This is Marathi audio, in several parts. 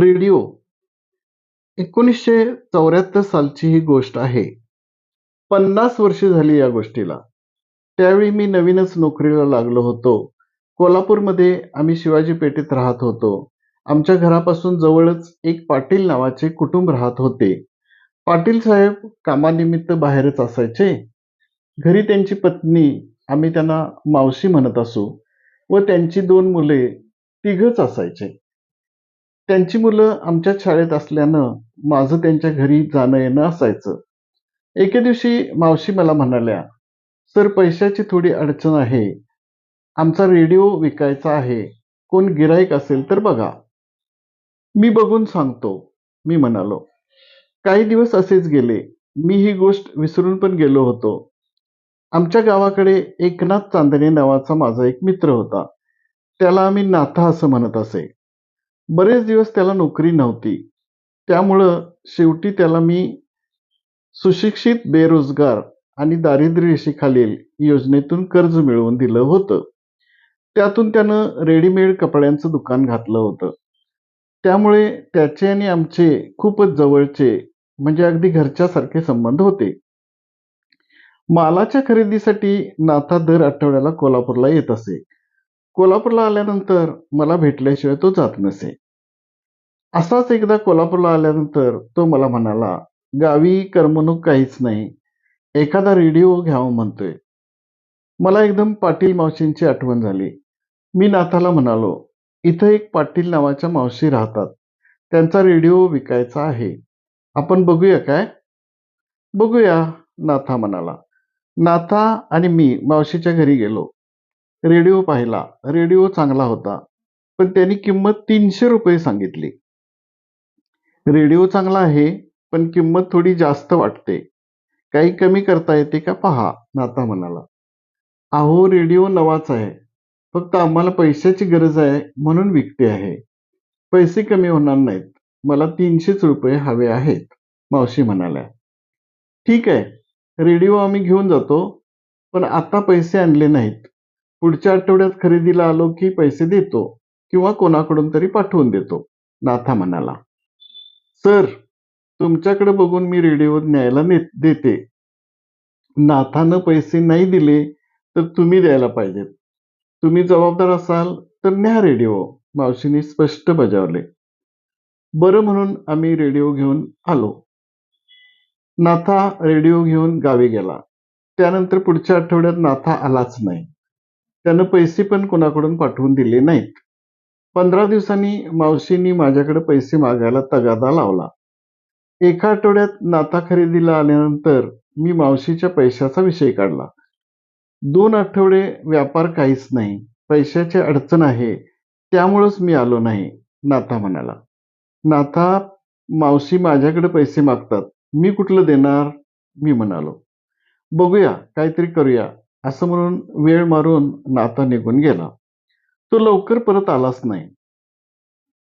रेडिओ. एकोणीसशे चौऱ्याहत्तर सालची ही गोष्ट आहे. पन्नास वर्षे झाली या गोष्टीला. त्यावेळी मी नवीनच नोकरीला लागलो होतो. कोल्हापूरमध्ये आम्ही शिवाजी पेठेत राहत होतो. आमच्या घरापासून जवळच एक पाटील नावाचे कुटुंब राहत होते. पाटील साहेब कामानिमित्त बाहेरच असायचे. घरी त्यांची पत्नी आम्ही त्यांना मावशी म्हणत असू व त्यांची दोन मुले तिघच असायचे. त्यांची मुलं आमच्या शाळेत असल्यानं माझं त्यांच्या घरी जाणं येणं असायचं. एके दिवशी मावशी मला म्हणाल्या सर पैशाची थोडी अडचण आहे. आमचा रेडिओ विकायचा आहे. कोण गिराईक असेल तर बघा. मी बघून सांगतो मी म्हणालो. काही दिवस असेच गेले. मी ही गोष्ट विसरून पण गेलो होतो. आमच्या गावाकडे एकनाथ चांदणे नावाचा माझा एक मित्र होता. त्याला आम्ही नाथा असं म्हणत असे. बरेच दिवस त्याला नोकरी नव्हती. त्यामुळं शेवटी त्याला मी सुशिक्षित बेरोजगार आणि दारिद्र्य रेषेखालील योजनेतून कर्ज मिळवून दिलं होतं. त्यातून त्यानं रेडीमेड कपड्यांचं दुकान घातलं होतं. त्यामुळे त्याचे आणि आमचे खूपच जवळचे म्हणजे अगदी घरच्यासारखे संबंध होते. मालाच्या खरेदीसाठी नाथा दर आठवड्याला कोल्हापूरला येत असे. कोल्हापूरला आल्यानंतर मला भेटल्याशिवाय तो जात नसे. असाच एकदा कोल्हापूरला आल्यानंतर तो मला म्हणाला गावी करमणूक काहीच नाही. एखादा रेडिओ घ्यावं म्हणतोय. मला एकदम पाटील मावशींची आठवण झाली. मी नाथाला म्हणालो इथं एक पाटील नावाच्या मावशी राहतात. त्यांचा रेडिओ विकायचा आहे. आपण बघूया काय? बघूया नाथा म्हणाला. नाथा आणि मी मावशीच्या घरी गेलो. रेडिओ पाहिला. रेडिओ चांगला होता. पण त्यांनी किंमत तीनशे रुपये सांगितली. रेडिओ चांगला आहे पण किंमत थोडी जास्त वाटते. काही कमी करता येते का पहा नाता म्हणाला. अहो रेडिओ नवाच आहे. फक्त आम्हाला पैशाची गरज आहे म्हणून विकते आहे. पैसे कमी होणार नाहीत. मला तीनशेच रुपये हवे आहेत मावशी म्हणाल्या. ठीक आहे रेडिओ आम्ही घेऊन जातो पण आता पैसे आणले नाहीत. पुढच्या आठवड्यात खरेदीला आलो की पैसे देतो किंवा कोणाकडून तरी पाठवून देतो. नाथा म्हणाला सर तुमच्याकडे बघून मी रेडिओ न्यायला ने देते. नाथानं पैसे नाही दिले तर तुम्ही द्यायला पाहिजेत. तुम्ही जबाबदार असाल तर न्या रेडिओ. मावशीने स्पष्ट बजावले. बरं म्हणून आम्ही रेडिओ घेऊन आलो. नाथा रेडिओ घेऊन गावी गेला. त्यानंतर पुढच्या आठवड्यात नाथा आलाच नाही. त्यानं पैसे पण कोणाकडून पाठवून दिले नाहीत. पंधरा दिवसांनी मावशींनी माझ्याकडे पैसे मागायला तगादा लावला. एका आठवड्यात नाता खरेदीला आल्यानंतर मी मावशीच्या पैशाचा विषय काढला. दोन आठवडे व्यापार काहीच नाही. पैशाची अडचण आहे. त्यामुळंच मी आलो नाही नाथा म्हणाला. नाथा मावशी माझ्याकडे पैसे मागतात. मी कुठलं देणार? मी म्हणालो. बघूया काहीतरी करूया. असं म्हणून वेळ मारून नाता निघून गेला. तो लवकर परत आलाच नाही.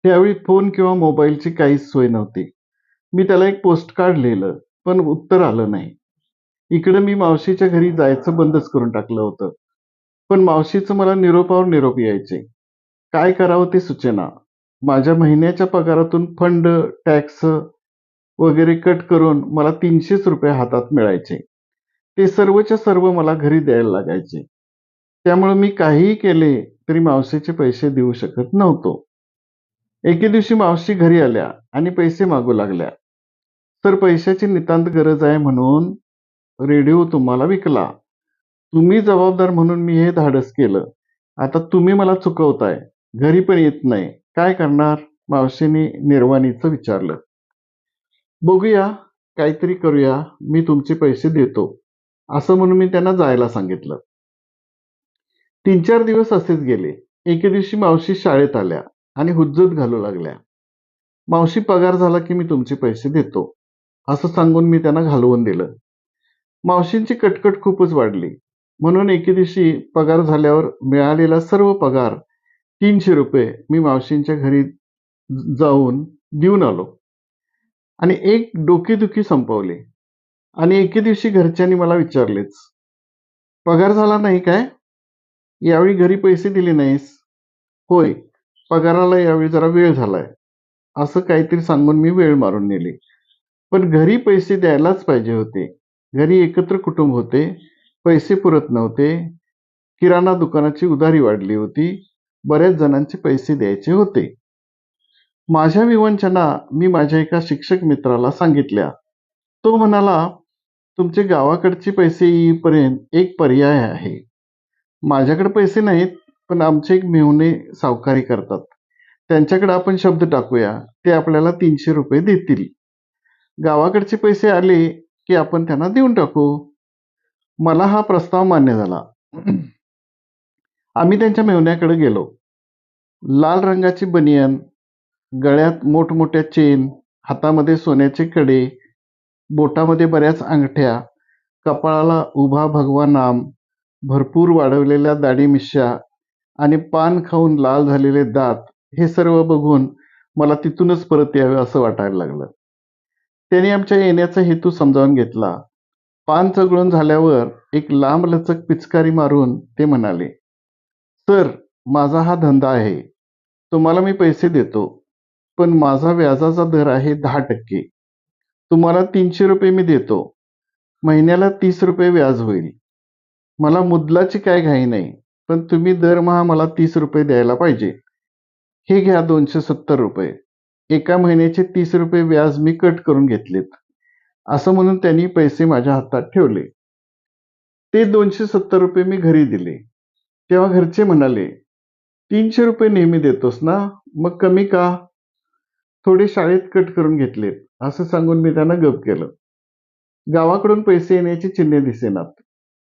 त्यावेळी फोन किंवा मोबाईलची काहीच सोय नव्हती. मी त्याला एक पोस्ट कार्ड लिहिलं पण उत्तर आलं नाही. इकडे मी मावशीच्या घरी जायचं बंदच करून टाकलं होतं. पण मावशीचं मला निरोपावर निरोप यायचे. काय करावं ते सूचना? माझ्या महिन्याच्या पगारातून फंड टॅक्स वगैरे कट करून मला तीनशेच रुपये हातात मिळायचे. ते सर्वच्या सर्व मला घरी द्यायला लागायचे. त्यामुळे मी काहीही केले तरी मावशीचे पैसे देऊ शकत नव्हतो. एके दिवशी मावशी घरी आल्या आणि पैसे मागू लागल्या. तर पैशाची नितांत गरज आहे म्हणून रेडिओ तुम्हाला विकला. तुम्ही जबाबदार म्हणून मी हे धाडस केलं. आता तुम्ही मला चुकवताय. घरी पण येत नाही. काय करणार? मावशीने निर्वाणीचं विचारलं. बघूया. काहीतरी करूया. मी तुमचे पैसे देतो. असं म्हणून मी त्यांना जायला सांगितलं. तीन चार दिवस असेच गेले. एके दिवशी मावशी शाळेत आल्या आणि हुज्जत घालू लागल्या. मावशी पगार झाला की मी तुमचे पैसे देतो असं सांगून मी त्यांना घालवून दिलं. मावशींची कटकट खूपच वाढली. म्हणून एके दिवशी पगार झाल्यावर मिळालेला सर्व पगार तीनशे रुपये मी मावशींच्या घरी जाऊन देऊन आलो. आणि एक डोकेदुखी संपवली. आणि एके दिवशी घरच्यांनी मला विचारलेच. पगार झाला नाही काय? यावेळी घरी पैसे दिले नाहीस. होय पगाराला यावेळी जरा वेळ झालाय. असं काहीतरी सांगून मी वेळ मारून नेली. पण घरी पैसे द्यायलाच पाहिजे होते. घरी एकत्र कुटुंब होते. पैसे पुरत नव्हते. किराणा दुकानाची उधारी वाढली होती. बऱ्याच जणांचे पैसे द्यायचे होते. माझ्या विवंचना मी माझ्या एका शिक्षक मित्राला सांगितल्या. तो म्हणाला तुमचे गावाकडचे पैसे येईपर्यंत एक पर्याय आहे. माझ्याकडे पैसे नाहीत पण आमचे एक मेहुणे सावकारी करतात. त्यांच्याकडे आपण शब्द टाकूया. ते आपल्याला तीनशे रुपये देतील. गावाकडचे पैसे आले की आपण त्यांना देऊन टाकू. मला हा प्रस्ताव मान्य झाला. आम्ही त्यांच्या मेहुण्याकडे गेलो. लाल रंगाची बनियन गळ्यात मोठमोठ्या चेन हातामध्ये सोन्याचे कडे बोटामध्ये बऱ्याच अंगठ्या कपाळाला उभा भगवा नाम भरपूर वाढवलेल्या दाढी मिश्या आणि पान खाऊन लाल झालेले दात हे सर्व बघून मला तिथूनच परत यावे असं वाटायला लागलं. त्याने आमच्या येण्याचा हेतू समजावून घेतला. पान चगळून झाल्यावर एक लांब लचक पिचकारी मारून ते म्हणाले सर माझा हा धंदा आहे. तुम्हाला मी पैसे देतो पण माझा व्याजाचा दर आहे दहा टक्के. तुम्हाला तीनशे रुपये मी देतो. महिन्याला तीस रुपये व्याज होईल. मला मुदलाची काय घाई नाही पण तुम्ही दरमहा मला तीस रुपये द्यायला पाहिजे. हे घ्या दोनशे सत्तर रुपये. एका महिन्याचे तीस रुपये व्याज मी कट करून घेतलेत. असं म्हणून त्यांनी पैसे माझ्या हातात ठेवले. ते दोनशे सत्तर रुपये मी घरी दिले. तेव्हा घरचे म्हणाले तीनशे रुपये नेहमी देतोस ना? मग कमी का? थोडे शाळेत कट करून घेतलेत. असं सांगून मी त्यांना गप केलं. गावाकडून पैसे येण्याची चिन्हे दिसेनात.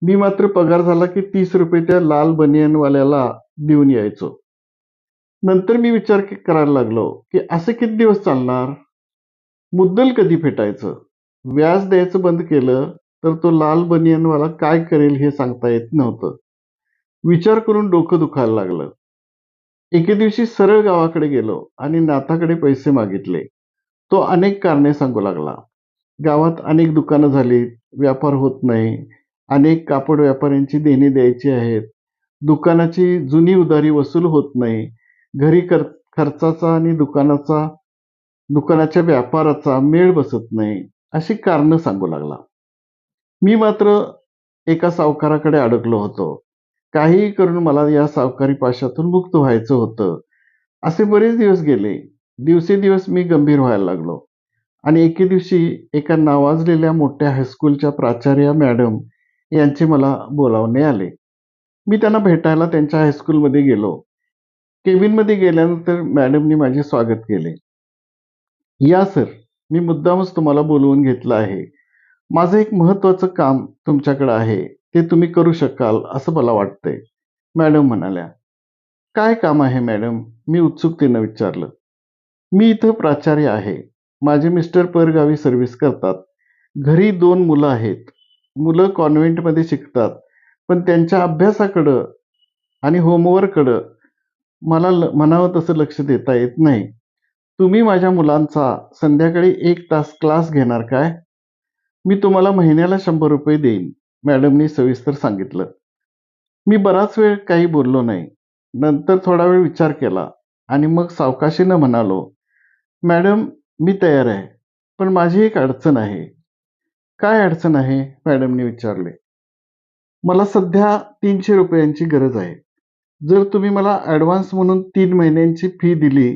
मी मात्र पगार झाला की तीस रुपये त्या लाल बनियनवाल्याला देऊन यायचो. नंतर मी विचार करायला लागलो की असे किती दिवस चालणार? मुद्दल कधी फेटायचं? व्याज द्यायचं बंद केलं तर तो लाल बनियनवाला काय करेल हे सांगता येत नव्हतं. विचार करून डोकं दुखायला लागलं. एके दिवशी सरळ गावाकडे गेलो आणि नाथाकडे पैसे मागितले. तो अनेक कारणे सांगू लागला. गावात अनेक दुकानं झाली व्यापार होत नाही. अनेक कापड व्यापाऱ्यांची देणी द्यायची आहेत. दुकानाची जुनी उधारी वसूल होत नाही. घरी कर खर्चाचा आणि दुकानाचा दुकानाच्या व्यापाराचा मेळ बसत नाही अशी कारणं सांगू लागला. मी मात्र एका सावकाराकडे अडकलो होतो. काहीही करून मला या सावकारी पाशातून मुक्त व्हायचं होतं. असे बरेच दिवस गेले. दिवसेदिवस मी गंभीर व्हायला लागलो. आणि एके दिवशी एका नावाजलेल्या मोठ्या हायस्कूलच्या प्राचार्य मॅडम यांचे मला बोलावणे आले. मी त्यांना भेटायला त्यांच्या हायस्कूलमध्ये गेलो. केबिनमध्ये गेल्यानंतर मॅडमनी माझे स्वागत केले. या सर मी मुद्दामच तुम्हाला बोलवून घेतलं आहे. माझं एक महत्त्वाचं काम तुमच्याकडं आहे. ते तुम्ही करू शकाल असं मला वाटतंय. मॅडम म्हणाल्या काय काम आहे मॅडम? मी उत्सुकतेनं विचारलं. मी इथं प्राचार्य आहे. माझे मिस्टर परगावी सर्व्हिस करतात. घरी दोन मुलं आहेत. मुलं कॉन्व्हेंटमध्ये शिकतात. पण त्यांच्या अभ्यासाकडं आणि होमवर्ककडं मला ल म्हणावं तसं लक्ष देता येत नाही. तुम्ही माझ्या मुलांचा संध्याकाळी एक तास क्लास घेणार काय? मी तुम्हाला महिन्याला शंभर रुपये देईन. मॅडमनी सविस्तर सांगितलं. मी बराच वेळ काही बोललो नाही. नंतर थोडा वेळ विचार केला आणि मग सावकाशीनं म्हणालो मॅडम मी तयार आहे पण माझी एक अडचण आहे. काय अडचण आहे? मॅडमने विचारले. मला सध्या तीनशे रुपयांची गरज आहे. जर तुम्ही मला ॲडव्हान्स म्हणून तीन महिन्यांची फी दिली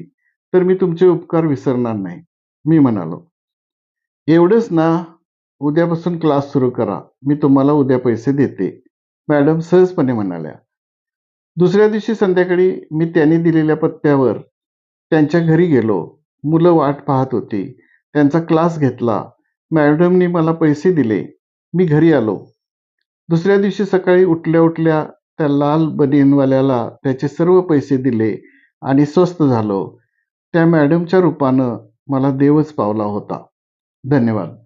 तर मी तुमचे उपकार विसरणार नाही मी म्हणालो. एवढंच ना उद्यापासून क्लास सुरू करा मी तुम्हाला उद्या पैसे देते मॅडम सहजपणे म्हणाल्या. दुसऱ्या दिवशी संध्याकाळी मी त्यांनी दिलेल्या पत्त्यावर त्यांच्या घरी गेलो. मुलं वाट पाहत होती. त्यांचा क्लास घेतला. मॅडमनी मला पैसे दिले. मी घरी आलो. दुसऱ्या दिवशी सकाळी उठल्या उठल्या त्या लाल बनियनवाल्याला त्याचे सर्व पैसे दिले आणि स्वस्त झालो. त्या मॅडमच्या रूपानं मला देवच पावला होता. धन्यवाद.